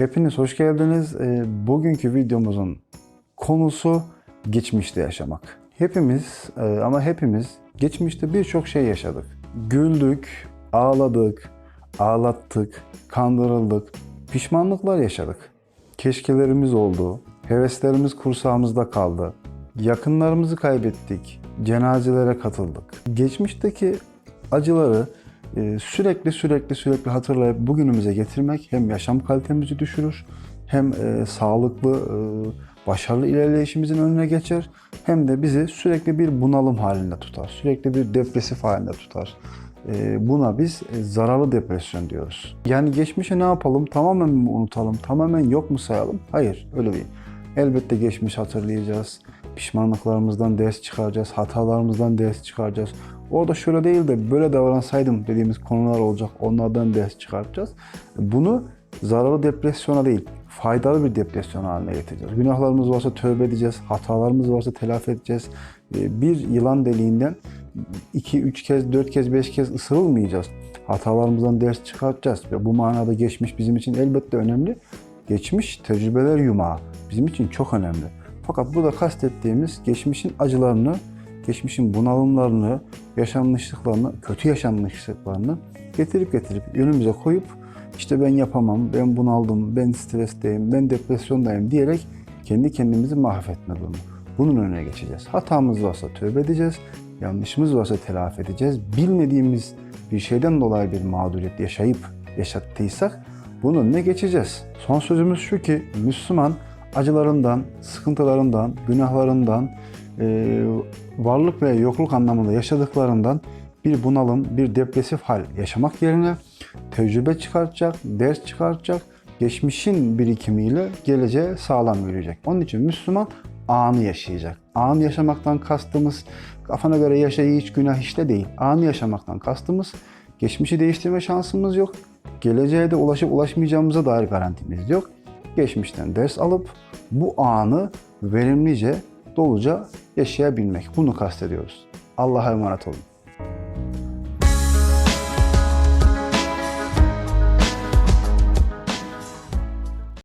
Hepiniz hoş geldiniz. Ee, Bugünkü videomuzun konusu geçmişte yaşamak. Hepimiz e, ama hepimiz geçmişte birçok şey yaşadık. Güldük, ağladık, ağlattık, kandırıldık, pişmanlıklar yaşadık. Keşkelerimiz oldu, heveslerimiz kursağımızda kaldı. Yakınlarımızı kaybettik, cenazelere katıldık. Geçmişteki acıları sürekli sürekli sürekli hatırlayıp bugünümüze getirmek hem yaşam kalitemizi düşürür hem e, sağlıklı, e, başarılı ilerleyişimizin önüne geçer hem de bizi sürekli bir bunalım halinde tutar. Sürekli bir depresif halinde tutar. E, buna biz e, zararlı depresyon diyoruz. Yani geçmişe ne yapalım? Tamamen mi unutalım? Tamamen yok mu sayalım? Hayır, öyle değil. Elbette geçmiş hatırlayacağız. Pişmanlıklarımızdan ders çıkaracağız. Hatalarımızdan ders çıkaracağız. Orada şöyle değil de böyle davransaydım dediğimiz konular olacak. Onlardan ders çıkartacağız. Bunu zararlı depresyona değil, faydalı bir depresyon haline getireceğiz. Günahlarımız varsa tövbe edeceğiz. Hatalarımız varsa telafi edeceğiz. Ee, Bir yılan deliğinden iki, üç kez, dört kez, beş kez ısırılmayacağız. Hatalarımızdan ders çıkartacağız. Ve bu manada geçmiş bizim için elbette önemli. Geçmiş tecrübeler yumağı bizim için çok önemli. Fakat burada kastettiğimiz geçmişin acılarını, geçmişin bunalımlarını, yaşanmışlıklarını, kötü yaşanmışlıklarını getirip getirip önümüze koyup işte ben yapamam, ben bunaldım, ben stresteyim, ben depresyondayım diyerek kendi kendimizi mahvetme durumu. Bunun önüne geçeceğiz. Hatamız varsa tövbe edeceğiz, yanlışımız varsa telafi edeceğiz. Bilmediğimiz bir şeyden dolayı bir mağduriyet yaşayıp yaşattıysak bunun önüne geçeceğiz. Son sözümüz şu ki Müslüman acılarından, sıkıntılarından, günahlarından, e, varlık ve yokluk anlamında yaşadıklarından bir bunalım, bir depresif hal yaşamak yerine tecrübe çıkartacak, ders çıkartacak, geçmişin birikimiyle geleceğe sağlam yürüyecek. Onun için Müslüman anı yaşayacak. Anı yaşamaktan kastımız kafana göre yaşa hiç günah işte değil. Anı yaşamaktan kastımız geçmişi değiştirme şansımız yok. Geleceğe de ulaşıp ulaşmayacağımıza dair garantimiz yok. Geçmişten ders alıp bu anı verimlice, doluca yaşayabilmek. Bunu kastediyoruz. Allah'a emanet olun.